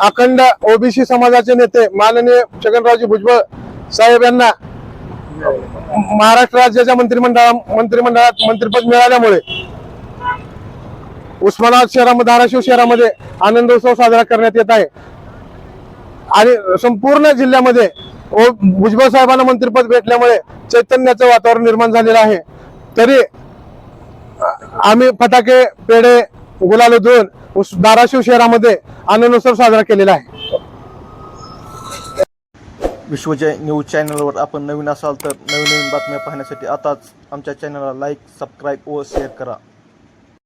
अखंड ओबीसी समाजाचे नेते माननीय छगनरावजी भुजबळ साहेब यांना महाराष्ट्र राज्याच्या मंत्रिमंडळा मंत्रिमंडळात मंत्रिपद मिळाल्यामुळे उस्मानाबाद शहरामध्ये धाराशिव शहरामध्ये आनंदोत्सव साजरा करण्यात येत आहे. आणि संपूर्ण जिल्ह्यामध्ये भुजबळ साहेबांना मंत्रिपद भेटल्यामुळे चैतन्याचं वातावरण निर्माण झालेलं आहे. तरी आम्ही फटाके पेढे गुलाल धुवून धाराशिव शहरामध्ये आनंदोत्सव साजरा केलेला आहे. विश्वजय न्यूज चॅनलवर आपण नवीन असाल तर नवीन नवीन बातम्या पाहण्यासाठी आताच आमच्या चॅनलला लाईक सबस्क्राईब व शेअर करा.